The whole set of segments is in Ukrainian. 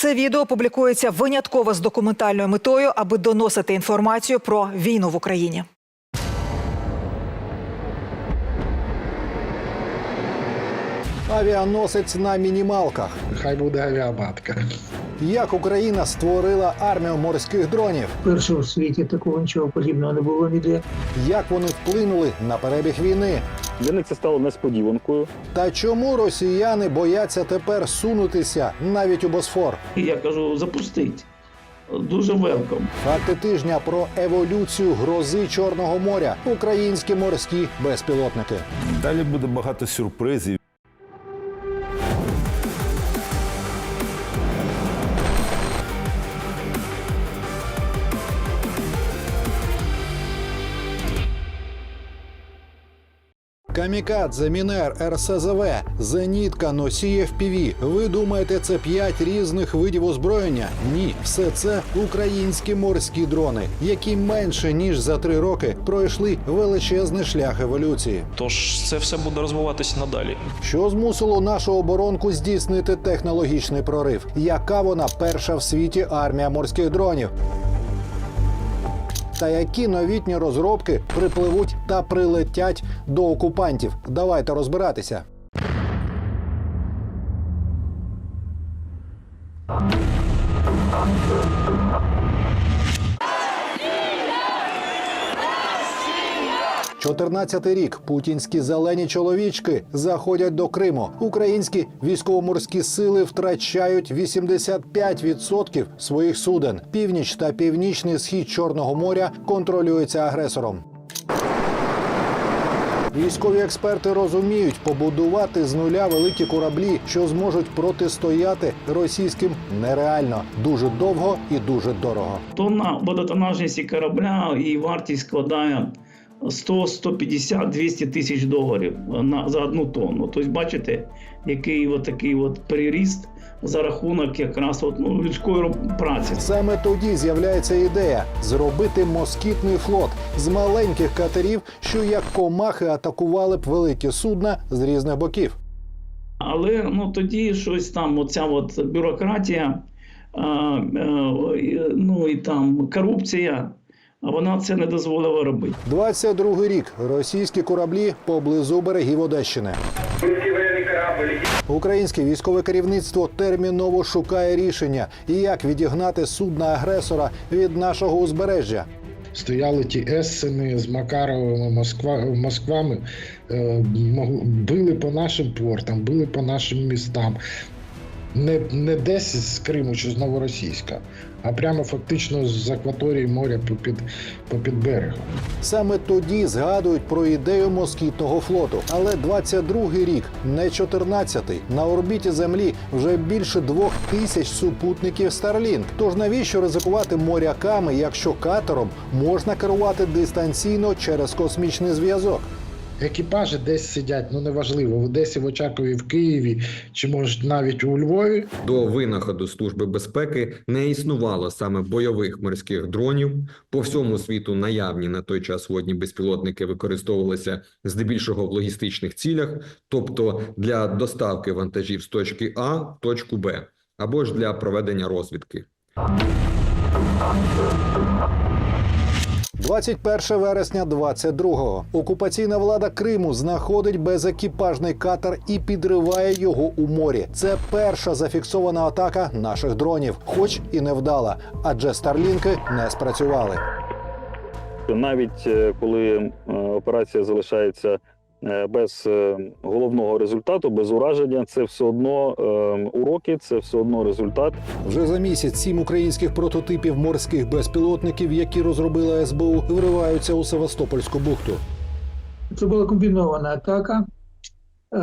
Це відео публікується винятково з документальною метою, аби доносити інформацію про війну в Україні. Авіаносець на мінімалках. Хай буде авіабатка. Як Україна створила армію морських дронів? Перше у світі такого нічого подібного не було ніде. Як вони вплинули на перебіг війни? Для них це стало несподіванкою. Та чому росіяни бояться тепер сунутися навіть у Босфор? І я кажу, запустить. Дуже велком. Факти тижня про еволюцію грози Чорного моря. Українські морські безпілотники. Далі буде багато сюрпризів. Камікадзе, Мінер, РСЗВ, зенітка, носіє FPV. Ви думаєте, це п'ять різних видів озброєння? Ні, все це українські морські дрони, які менше ніж за три роки пройшли величезний шлях еволюції. Тож це все буде розвиватися надалі. Що змусило нашу оборонку здійснити технологічний прорив? Яка вона перша в світі армія морських дронів? Та які новітні розробки припливуть та прилетять до окупантів? Давайте розбиратися. Чотирнадцятий рік путінські зелені чоловічки заходять до Криму. Українські військово-морські сили втрачають 85% своїх суден. Північ та північний схід Чорного моря контролюються агресором. Військові експерти розуміють, побудувати з нуля великі кораблі, що зможуть протистояти російським нереально дуже довго і дуже дорого. Тонна водотонажності корабля і вартість складає 100, 150, 200 тисяч доларів на, за одну тонну. Тобто, бачите, який от такий от переріст за рахунок якраз от, ну, людської праці. Саме тоді з'являється ідея зробити москітний флот з маленьких катерів, що як комахи атакували б великі судна з різних боків. Але ну, тоді щось там, оця от бюрократія, а, а, ну і там корупція, вона це не дозволила робити. 22 рік російські кораблі поблизу берегів Одещини. Українське військове керівництво терміново шукає рішення, і як відігнати судна агресора від нашого узбережжя. Стояли ті Ессени з Макаровими Москва, Москвами, е, били по нашим портам, били по нашим містам. Не, не десь з Криму чи з Новоросійська, а прямо фактично з акваторії моря попід, попід берегом. Саме тоді згадують про ідею москітного флоту. Але 22-й рік, не 14-й. На орбіті Землі вже більше двох тисяч супутників Starlink. Тож навіщо ризикувати моряками, якщо катером можна керувати дистанційно через космічний зв'язок? Екіпажі десь сидять, ну неважливо, в Одесі, в Очакові, в Києві, чи може навіть у Львові. До винаходу Служби безпеки не існувало саме бойових морських дронів. По всьому світу наявні на той час водні безпілотники використовувалися здебільшого в логістичних цілях, тобто для доставки вантажів з точки А в точку Б, або ж для проведення розвідки. 21 вересня 22-го. Окупаційна влада Криму знаходить безекіпажний катер і підриває його у морі. Це перша зафіксована атака наших дронів, хоч і невдала, адже старлінки не спрацювали. Навіть е, коли е, операція залишається без е, головного результату, без ураження, це все одно е, уроки, це все одно результат. Вже за місяць сім українських прототипів морських безпілотників, які розробила СБУ, вриваються у Севастопольську бухту. Це була комбінована атака. е,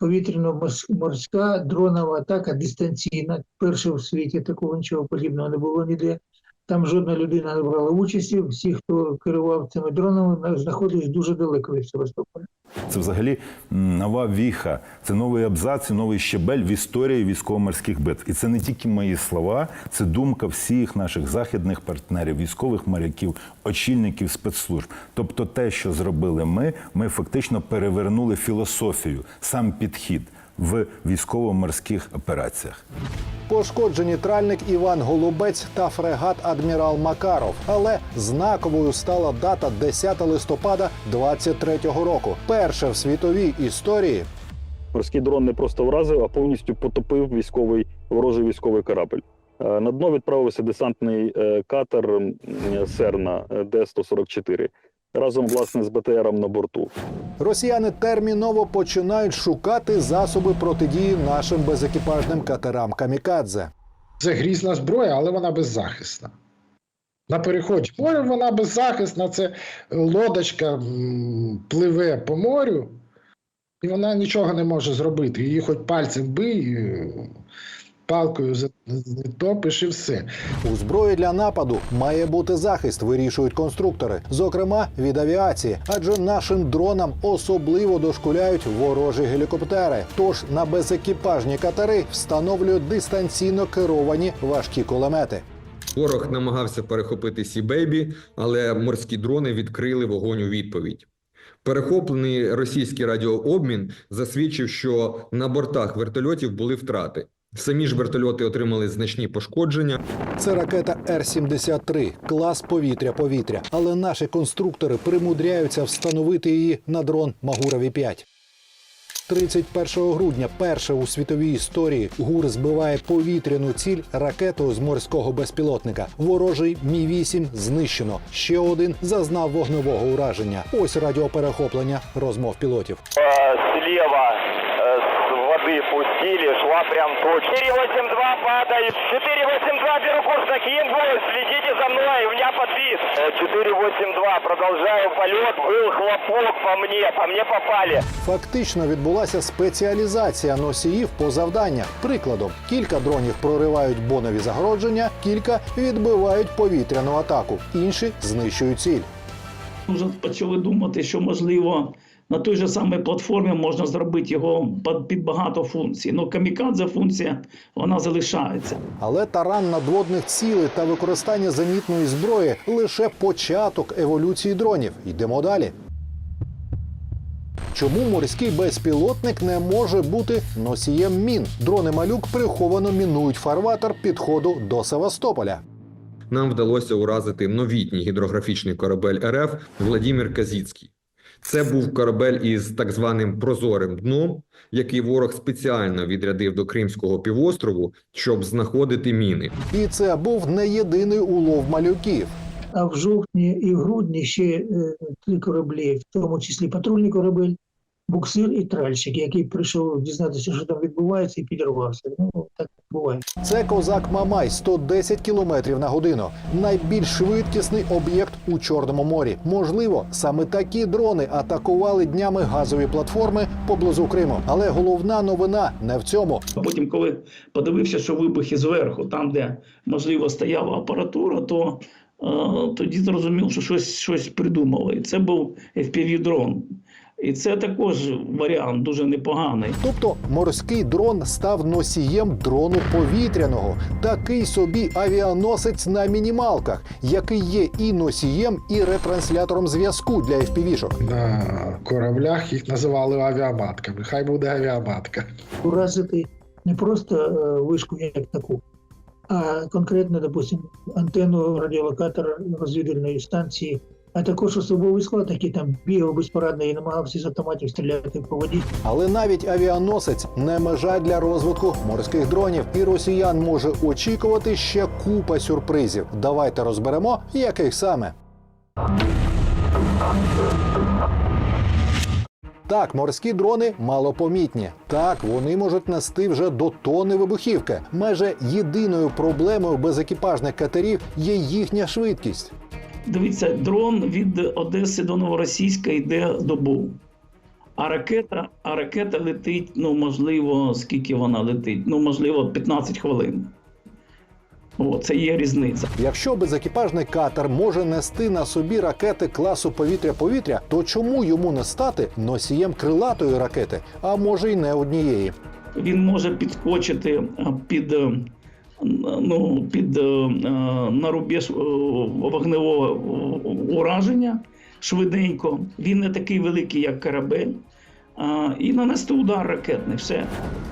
Повітряно-морська дронова атака дистанційна. Перша у світі такого нічого подібного не було ніде. Там жодна людина не брала участі. Всі, хто керував цими дронами, знаходились дуже далеко від Севастополя. Це взагалі нова віха, це новий абзац, новий щебель в історії військово-морських битв. І це не тільки мої слова, це думка всіх наших західних партнерів, військових моряків, очільників спецслужб. Тобто, те, що зробили ми, ми фактично перевернули філософію, сам підхід в військово-морських операціях. Пошкоджені тральник Іван Голубець та фрегат Адмірал Макаров. Але знаковою стала дата 10 листопада 23-го року. Перше в світовій історії, Морський дрон не просто вразив, а повністю потопив військовий ворожий військовий корабль. Е, На дно відправився десантний е, катер Серна е, Д-144 разом власне з БТРом на борту. Росіяни терміново починають шукати засоби протидії нашим безекіпажним катерам Камікадзе. Це грізна зброя, але вона беззахисна. На переході моря вона беззахисна, це лодочка пливе по морю, і вона нічого не може зробити. Її хоч пальцем бий, палкою затопиш і все. У зброї для нападу має бути захист, вирішують конструктори, зокрема від авіації, адже нашим дронам особливо дошкуляють ворожі гелікоптери. Тож на безекіпажні катери встановлюють дистанційно керовані важкі кулемети. Ворог намагався перехопити Сі-Бейбі, але морські дрони відкрили вогонь у відповідь. Перехоплений російський радіообмін засвідчив, що на бортах вертольотів були втрати. Самі ж вертольоти отримали значні пошкодження. Це ракета Р-73, клас повітря-повітря. Але наші конструктори примудряються встановити її на дрон Магура 5 31 грудня, перше у світовій історії, ГУР збиває повітряну ціль ракетою з морського безпілотника. Ворожий Мі 8 знищено. Ще один зазнав вогневого ураження. Ось радіоперехоплення розмов пілотів. Э, слева э, с воды пустили, шла прям точно. 482 падает. 482 беру курс на Киев. Следите за мной, у меня подвис. Э, 482, продолжаю полет. Был хлопок по мне, по мне попали. Фактично відбулася спеціалізація носіїв по завданнях. Прикладом, кілька дронів проривають бонові загородження, кілька відбивають повітряну атаку, інші знищують ціль. Вже почали думати, що можливо на той же самій платформі можна зробити його під- багато функцій. Ну, камікадзе функція вона залишається. Але таран надводних цілей та використання зенітної зброї лише початок еволюції дронів. Йдемо далі. Чому морський безпілотник не може бути носієм мін? Дрони малюк приховано мінують фарватер підходу до Севастополя. Нам вдалося уразити новітній гідрографічний корабель РФ Владімір Казіцький. Це був корабель із так званим прозорим дном, який ворог спеціально відрядив до Кримського півострову, щоб знаходити міни. І це був не єдиний улов малюків. А в жовтні і в грудні ще е, три кораблі, в тому числі патрульний корабель, буксир і тральщик, який прийшов дізнатися, що там відбувається, і підірвався. Ну, так буває. Це козак Мамай 110 км на годину. Найбільш швидкісний об'єкт у Чорному морі. Можливо, саме такі дрони атакували днями газові платформи поблизу Криму. Але головна новина не в цьому. А Потім, коли подивився, що вибухи зверху, там, де можливо стояла апаратура, то е, тоді зрозумів, що щось, щось придумали. І це був FPV-дрон. І це також варіант дуже непоганий. Тобто морський дрон став носієм дрону повітряного, такий собі авіаносець на мінімалках, який є і носієм, і ретранслятором зв'язку для FPV-шок. На кораблях їх називали авіаматками. Хай буде авіаматка. Уразити не просто е, вишку як таку, а конкретно, допустим, антенну радіолокатора розвідувальної станції, а також особовий склад, який там бігав безпорадно і намагався з автоматів стріляти по воді. Але навіть авіаносець не межа для розвитку морських дронів, і росіян може очікувати ще купа сюрпризів. Давайте розберемо, яких саме. Так, морські дрони малопомітні. Так, вони можуть нести вже до тонни вибухівки. Майже єдиною проблемою безекіпажних катерів є їхня швидкість. Дивіться, дрон від Одеси до Новоросійська йде добу. А ракета, а ракета летить, ну можливо, скільки вона летить? Ну, можливо, 15 хвилин. О, це є різниця. Якщо безекіпажний катер може нести на собі ракети класу повітря-повітря, то чому йому не стати носієм крилатої ракети, а може й не однієї? Він може підскочити під, е, ну, під е, е, на рубеж е, вогневого ураження швиденько. Він не такий великий, як корабель. і нанести удар ракетний. Все.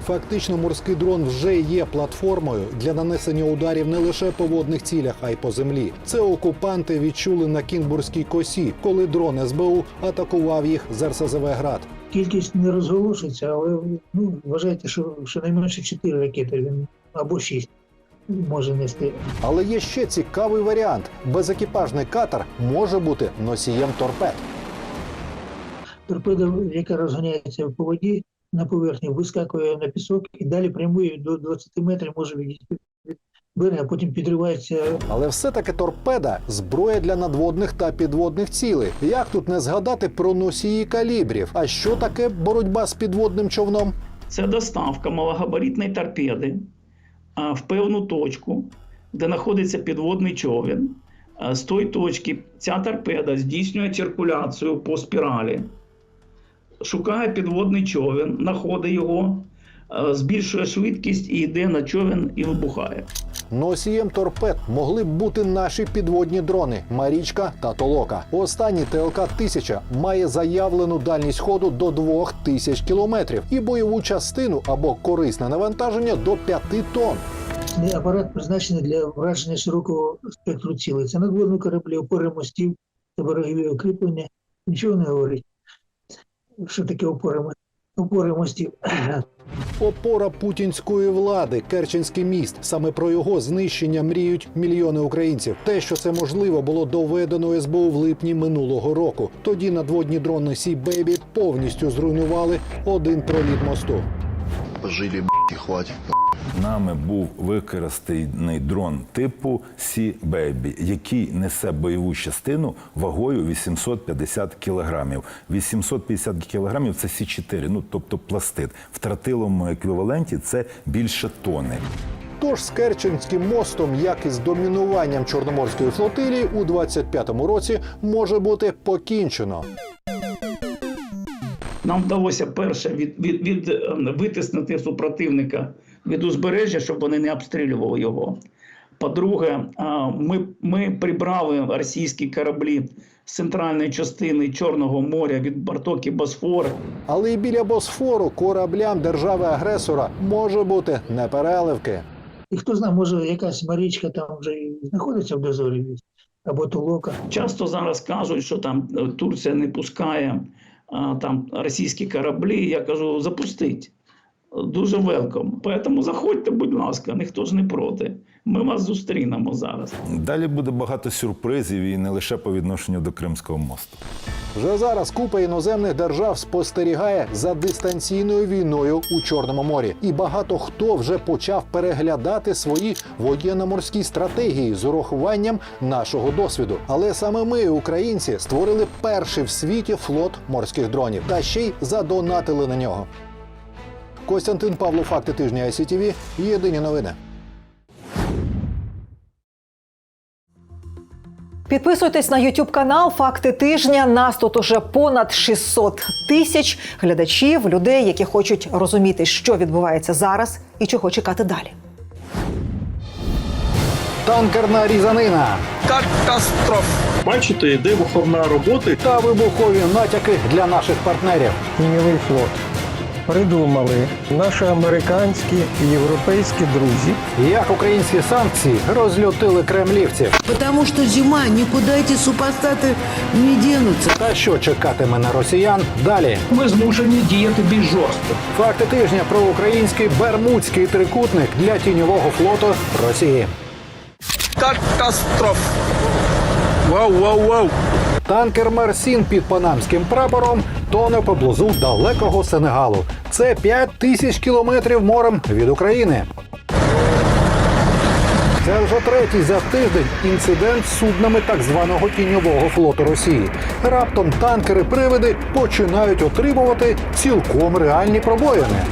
Фактично, морський дрон вже є платформою для нанесення ударів не лише по водних цілях, а й по землі. Це окупанти відчули на Кінбурзькій косі, коли дрон СБУ атакував їх з РСЗВ град. Кількість не розголошується, але ну, вважайте, що щонайменше 4 ракети він або 6 може нести. Але є ще цікавий варіант: безекіпажний катер може бути носієм торпед. Торпеда, яка розганяється по воді на поверхні, вискакує на пісок і далі прямує до 20 метрів, може відійти від берега, потім підривається Але все-таки торпеда зброя для надводних та підводних цілей. Як тут не згадати про носії калібрів? А що таке боротьба з підводним човном? Це доставка малогабаритної торпеди в певну точку, де знаходиться підводний човен. З тої точки ця торпеда здійснює циркуляцію по спіралі, шукає підводний човен, знаходить його, збільшує швидкість і йде на човен і вибухає. Носієм торпед могли б бути наші підводні дрони Марічка та Толока. Останній ТЛК 1000 має заявлену дальність ходу до 2000 кілометрів і бойову частину або корисне навантаження до 5 тонн. Цей апарат призначений для враження широкого спектру цілей. Це надводні кораблі, опори мостів та берегові укріплення. Нічого не говорить. Що таке опори, мо- опори мостів? Опора путінської влади, Керченський міст. Саме про його знищення мріють мільйони українців. Те, що це можливо, було доведено СБУ в липні минулого року. Тоді надводні дрони Сі Бейбі повністю зруйнували один проліт мосту. Пожили, хватить. Нами був використаний дрон типу Сі Бейбі, який несе бойову частину вагою 850 кілограмів. 850 кілограмів це Сі 4 ну тобто пластид. В тротиловому еквіваленті це більше тони. Тож з Керченським мостом, як і з домінуванням Чорноморської флотилії, у 25-му році може бути покінчено. Нам вдалося перше від, від, від, е, витиснути супротивника від узбережжя, щоб вони не обстрілювали його. По-друге, ми, ми прибрали російські кораблі з центральної частини Чорного моря від бартоки Босфор. Але і біля Босфору кораблям держави-агресора може бути непереливки. І хто знає, може якась Марічка там вже і знаходиться в дозорі або Толока. Часто зараз кажуть, що там е, Турція не пускає а, там російські кораблі. Я кажу, запустить. Дуже велком. Тому заходьте, будь ласка, ніхто ж не проти. Ми вас зустрінемо зараз. Далі буде багато сюрпризів і не лише по відношенню до Кримського мосту. Вже зараз купа іноземних держав спостерігає за дистанційною війною у Чорному морі, і багато хто вже почав переглядати свої воєнно-морські стратегії з урахуванням нашого досвіду. Але саме ми, українці, створили перший в світі флот морських дронів та ще й задонатили на нього. Костянтин Павло, факти тижня ICTV, Єдині новини. Підписуйтесь на YouTube канал Факти тижня. Нас тут уже понад 600 тисяч глядачів, людей, які хочуть розуміти, що відбувається зараз і чого чекати далі. Танкерна різанина Бачите, йде виховна роботи. та вибухові натяки для наших партнерів. Тіньовий флот придумали наші американські і європейські друзі. Як українські санкції розлютили кремлівців. Потому что зима, никуда эти супостаты не денутся. Та що чекатиме на росіян далі? Ми змушені діяти більш жорстко. Факти тижня про український бермудський трикутник для тіньового флоту Росії. Катастроф! Вау, вау, вау! Танкер Марсін під панамським прапором тоне поблизу далекого Сенегалу. Це 5 тисяч кілометрів морем від України. Це вже третій за тиждень інцидент з суднами так званого тіньового флоту Росії. Раптом танкери-привиди починають отримувати цілком реальні пробоїни.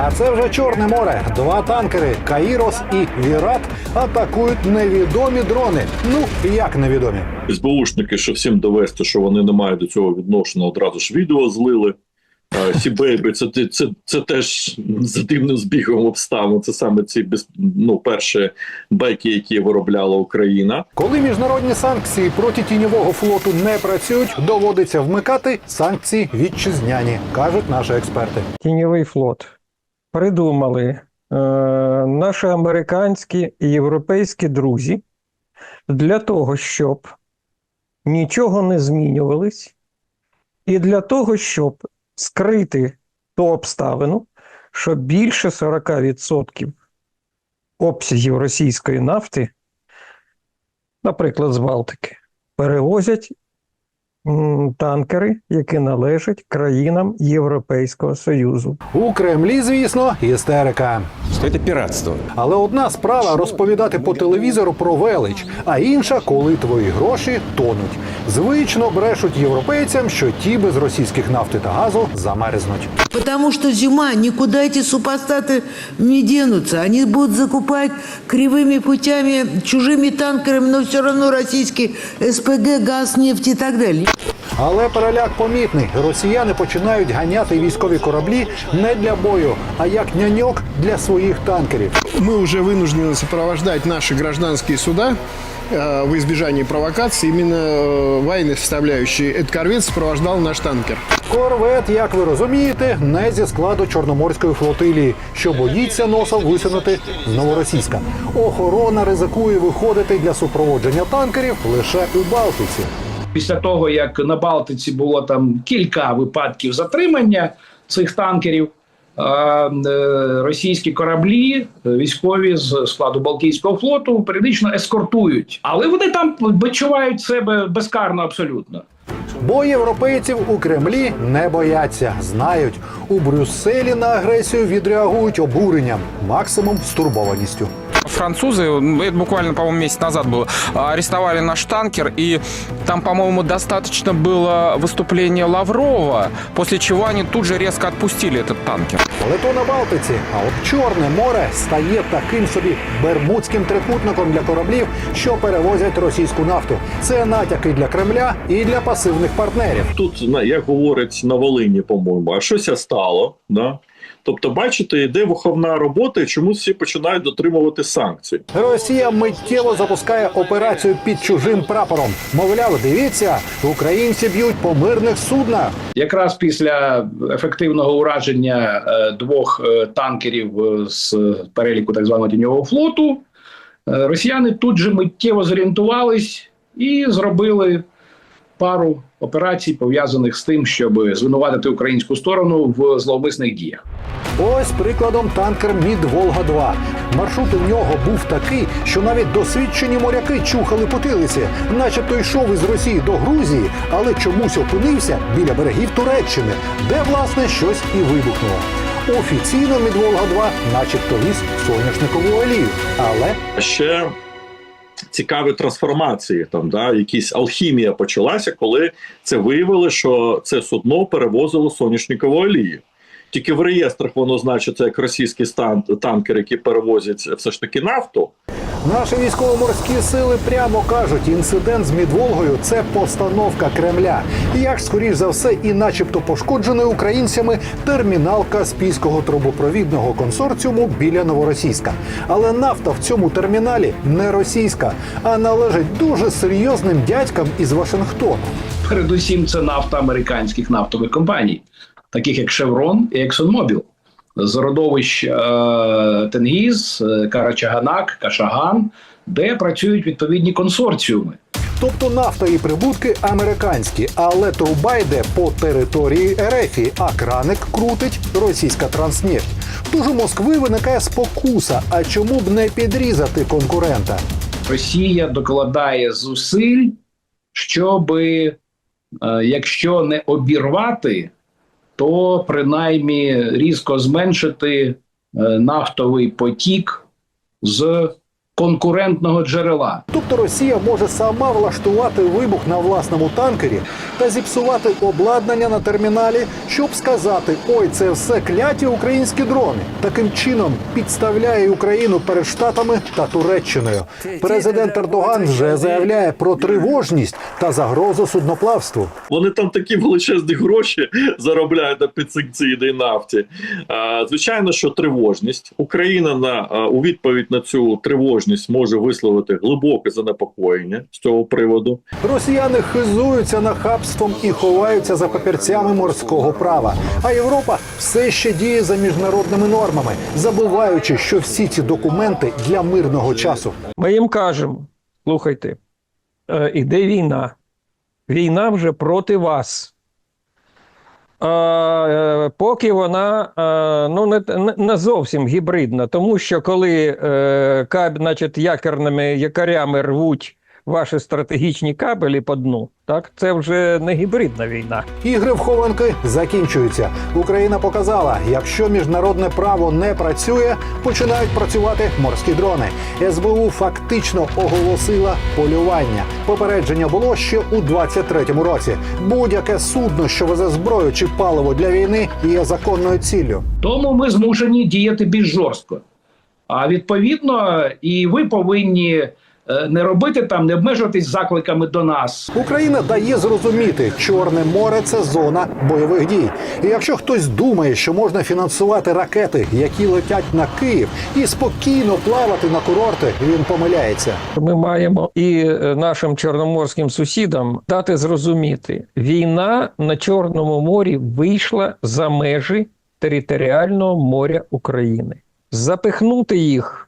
А це вже Чорне море. Два танкери Каїрос і Вірат атакують невідомі дрони. Ну як невідомі? СБУшники, що всім довести, що вони не мають до цього відношення, одразу ж відео злили. Сібейби, це, це, це, це теж за дивним збігом обставин. Це саме ці без, ну, перші байки, які виробляла Україна. Коли міжнародні санкції проти тіньового флоту не працюють, доводиться вмикати санкції вітчизняні, кажуть наші експерти. Тіньовий флот придумали е, наші американські і європейські друзі для того, щоб нічого не змінювалось, і для того, щоб скрити ту обставину, що більше 40% обсягів російської нафти, наприклад, з Балтики, перевозять танкери, які належать країнам Європейського Союзу. У Кремлі, звісно, істерика. Что это пиратство. Але одна справа розповідати по телевізору про велич, а інша, коли твої гроші тонуть. Звично брешуть європейцям, що ті без російських нафти та газу замерзнуть. Потому что зима, никуда эти супостаты не денутся. Они будут закупать кривыми путями, чужими танкерами, но все равно российский СПГ, газ, нефть и так далее. Але переляк помітний. Росіяни починають ганяти військові кораблі не для бою, а як няньок для своїх танкерів. Мы уже вынуждены сопровождать наши гражданские суда э, в избежании провокаций. Именно э, военной составляющей этот корвет сопровождал наш танкер. Корвет, як ви розумієте, не зі складу Чорноморської флотилії, що боїться носа висунути з новоросійська. Охорона ризикує виходити для супроводження танкерів лише у Балтиці. Після того, як на Балтиці було там кілька випадків затримання цих танкерів, е, російські кораблі військові з складу Балтійського флоту періодично ескортують, але вони там відчувають себе безкарно абсолютно. Бо європейців у Кремлі не бояться. Знають, у Брюсселі на агресію відреагують обуренням, максимум стурбованістю. Французы, ну, это буквально, по-моему, месяц назад было, арестовали наш танкер, и там, по-моему, достаточно было выступления Лаврова, после чего они тут же резко отпустили этот танкер. Але то на Балтиці. А от Чорне море стає таким собі бермудським трикутником для кораблів, що перевозять російську нафту. Це натяки для Кремля і для пасивних партнерів. Тут, на- як говорять на Волині, по-моєму, а щось стало. Да? Тобто, бачите, йде виховна робота, і чомусь всі починають дотримувати санкцій. Росія миттєво запускає операцію під чужим прапором. Мовляв, дивіться, українці б'ють по мирних суднах. Якраз після ефективного ураження е, двох е, танкерів е, з переліку так званого тіньового флоту, росіяни тут же миттєво зорієнтувались і зробили пару операцій, пов'язаних з тим, щоб звинуватити українську сторону в зловмисних діях. Ось прикладом танкер Мід Волга 2 Маршрут у нього був такий, що навіть досвідчені моряки чухали потилиці, начебто йшов із Росії до Грузії, але чомусь опинився біля берегів Туреччини, де власне щось і вибухнуло. Офіційно Мід Волга 2 начебто віз соняшникову олію, але ще цікаві трансформації. Там да якісь алхімія почалася, коли це виявили, що це судно перевозило соняшникову олію. Тільки в реєстрах воно значиться як російський стан танкер, які перевозять все ж таки нафту. Наші військово-морські сили прямо кажуть, інцидент з Мідволгою це постановка Кремля. Як скоріш за все, і начебто пошкоджений українцями термінал Каспійського трубопровідного консорціуму біля Новоросійська. Але нафта в цьому терміналі не російська, а належить дуже серйозним дядькам із Вашингтону. Передусім, це нафта американських нафтових компаній, таких як Chevron і ExxonMobil. З родовищ е, Тенгіз, е, Карачаганак, Кашаган, де працюють відповідні консорціуми. Тобто нафта і прибутки американські, але труба йде по території Ерефії, а краник крутить російська транснефть. Тож у Москви виникає спокуса. А чому б не підрізати конкурента? Росія докладає зусиль, щоб, е, якщо не обірвати, то принаймні різко зменшити е, нафтовий потік з конкурентного джерела. Тобто Росія може сама влаштувати вибух на власному танкері та зіпсувати обладнання на терміналі, щоб сказати: ой, це все кляті українські дрони. Таким чином підставляє Україну перед Штатами та Туреччиною. Президент Ердоган вже заявляє про тривожність та загрозу судноплавству. Вони там такі величезні гроші заробляють на підсанкційній нафті. Звичайно, що тривожність Україна на у відповідь на цю тривожність може висловити глибоке занепокоєння з цього приводу. Росіяни хизуються нахабством і ховаються за папірцями морського права. А Європа все ще діє за міжнародними нормами, забуваючи, що всі ці документи для мирного часу. Ми їм кажемо: слухайте, е, іде війна. Війна вже проти вас. Е, поки вона е, ну, не, не- зовсім гібридна, тому що коли е, значить, якорними якорями рвуть ваші стратегічні кабелі по дну, так це вже не гібридна війна. Ігри в хованки закінчуються. Україна показала, якщо міжнародне право не працює, починають працювати морські дрони. СБУ фактично оголосила полювання. Попередження було ще у 23-му році. Будь-яке судно, що везе зброю чи паливо для війни, є законною ціллю. Тому ми змушені діяти більш жорстко. А відповідно, і ви повинні не робити там, не обмежуватись закликами до нас. Україна дає зрозуміти, Чорне море це зона бойових дій. І якщо хтось думає, що можна фінансувати ракети, які летять на Київ, і спокійно плавати на курорти, він помиляється. Ми маємо і е, нашим чорноморським сусідам дати зрозуміти, війна на Чорному морі вийшла за межі територіального моря України. Запихнути їх е,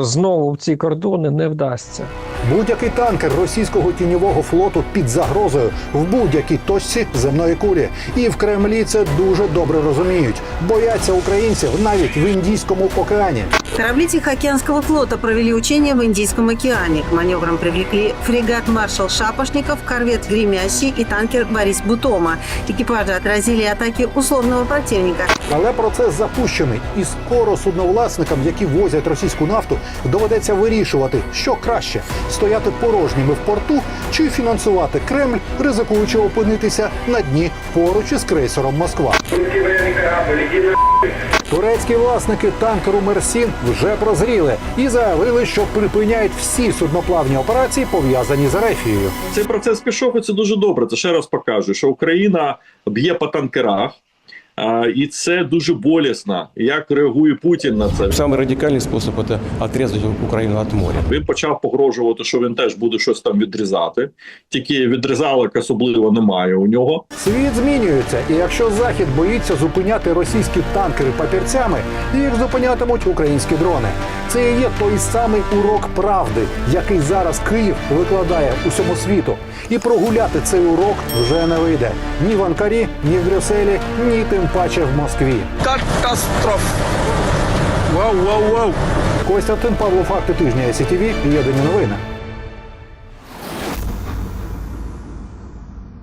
знову в ці кордони не вдасться. Будь-який танкер російського тіньового флоту під загрозою в будь-якій точці земної кулі. І в Кремлі це дуже добре розуміють. Бояться українців навіть в Індійському океані. Корабли Тихоокеанского флота провели учения в Индийском океане. К маневрам привлекли фрегат «Маршал Шапошников», корвет «Гремящий» и танкер «Борис Бутома». Экипажи отразили атаки условного противника. Але процес запущений, і скоро судновласникам, які возять російську нафту, доведеться вирішувати, що краще стояти порожніми в порту чи фінансувати Кремль, ризикуючи опинитися на дні поруч із крейсером Москва. Турецькі власники танкеру Мерсін вже прозріли і заявили, що припиняють всі судноплавні операції, пов'язані з Ерефією. Цей процес пішов, і це дуже добре. Це ще раз покажу, що Україна б'є по танкерах. а, І це дуже болісно. Як реагує Путін на це? Самый радикальный способ это отрезать Украину от моря. Він почав погрожувати, що він теж буде щось там відрізати. Тільки відрізалок особливо немає у нього. Світ змінюється, і якщо захід боїться зупиняти російські танкери папірцями, їх зупинятимуть українські дрони. Це і є той самий урок правди, який зараз Київ викладає усьому світу. І прогуляти цей урок вже не вийде ні в Анкарі, ні в Брюсселі, ні тим паче в Москві. Катастроф! Вау, вау, вау! Костянтин Павло, факти тижня СІТВ, єдині новини.